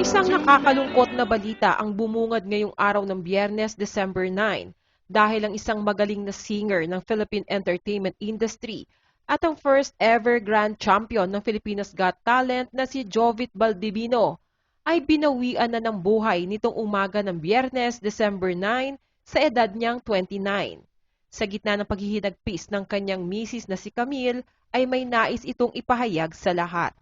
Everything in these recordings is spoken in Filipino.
Isang nakakalungkot na balita ang bumungad ngayong araw ng Biyernes, December 9 dahil ang isang magaling na singer ng Philippine entertainment industry at ang first ever grand champion ng Filipinas Got Talent na si Jovit Baldivino ay binawian na ng buhay nitong umaga ng Biyernes, December 9 sa edad niyang 29. Sa gitna ng paghihinagpis ng kanyang misis na si Camille ay may nais itong ipahayag sa lahat.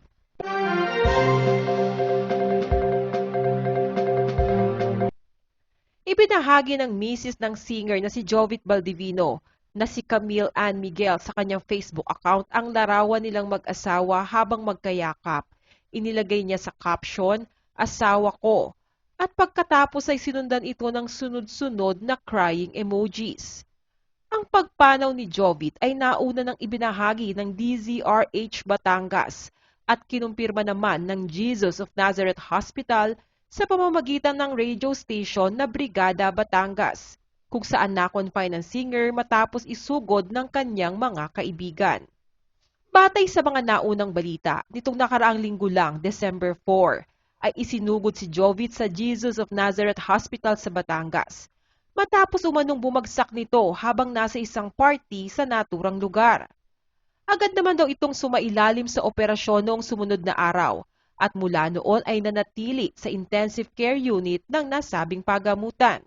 Ibinahagi ng misis ng singer na si Jovit Baldivino na si Camille Ann Miguel sa kanyang Facebook account ang larawan nilang mag-asawa habang magkayakap. Inilagay niya sa caption, asawa ko. At pagkatapos ay sinundan ito ng sunod-sunod na crying emojis. Ang pagpanaw ni Jovit ay nauna ng ibinahagi ng DZRH Batangas at kinumpirma naman ng Jesus of Nazareth Hospital sa pamamagitan ng radio station na Brigada Batangas, kung saan na-confine ang singer matapos isugod ng kanyang mga kaibigan. Batay sa mga naunang balita, nitong nakaraang linggo lang, December 4, ay isinugod si Jovit sa Jesus of Nazareth Hospital sa Batangas, matapos umanong bumagsak nito habang nasa isang party sa naturang lugar. Agad naman daw itong sumailalim sa operasyon noong sumunod na araw at mula noon ay nanatili sa intensive care unit ng nasabing pagamutan.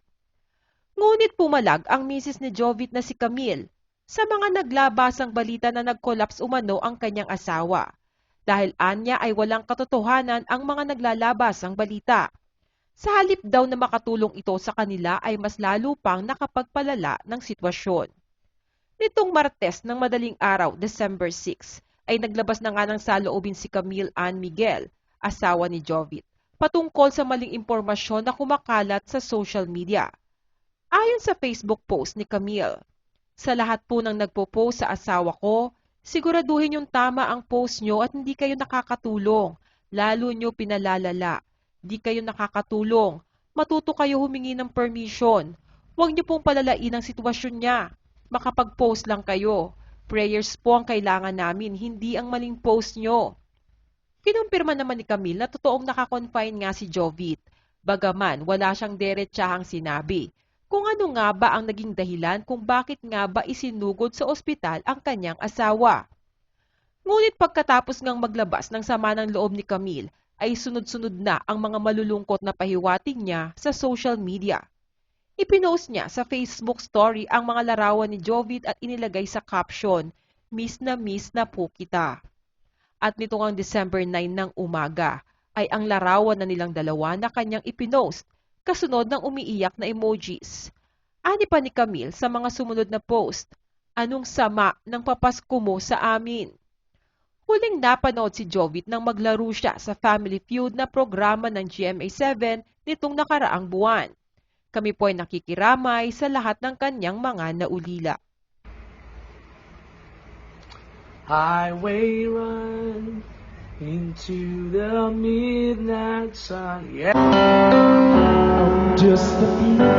Ngunit pumalag ang misis ni Jovit na si Camille sa mga naglabasang balita na nag-collapse umano ang kanyang asawa dahil anya ay walang katotohanan ang mga naglalabasang balita. Sa halip daw na makatulong ito sa kanila ay mas lalo pang nakapagpalala ng sitwasyon. Nitong Martes ng madaling araw, December 6, ay naglabas na nga ng saloobin si Camille Ann Miguel asawa ni Jovit, patungkol sa maling impormasyon na kumakalat sa social media. Ayon sa Facebook post ni Camille, sa lahat po ng nagpo-post sa asawa ko, siguraduhin yung tama ang post nyo at hindi kayo nakakatulong, lalo nyo pinalalala. Di kayo nakakatulong, matuto kayo humingi ng permission. Huwag nyo pong palalain ang sitwasyon niya. Makapag-post lang kayo. Prayers po ang kailangan namin, hindi ang maling post nyo. Kinumpirma naman ni Camille na totoong nakakonfine nga si Jovit, bagaman wala siyang deretsahang sinabi kung ano nga ba ang naging dahilan kung bakit nga ba isinugod sa ospital ang kanyang asawa. Ngunit pagkatapos ngang maglabas ng sama ng loob ni Camille, ay sunod-sunod na ang mga malulungkot na pahiwatig niya sa social media. Ipinost niya sa Facebook story ang mga larawan ni Jovit at inilagay sa caption, Miss na miss na po kita at nito ngang December 9 ng umaga ay ang larawan na nilang dalawa na kanyang ipinost kasunod ng umiiyak na emojis. Ani pa ni Camille sa mga sumunod na post, anong sama ng papasko mo sa amin? Huling napanood si Jovit nang maglaro siya sa Family Feud na programa ng GMA7 nitong nakaraang buwan. Kami po ay nakikiramay sa lahat ng kanyang mga naulila. Highway run into the midnight sun. Yeah. Just the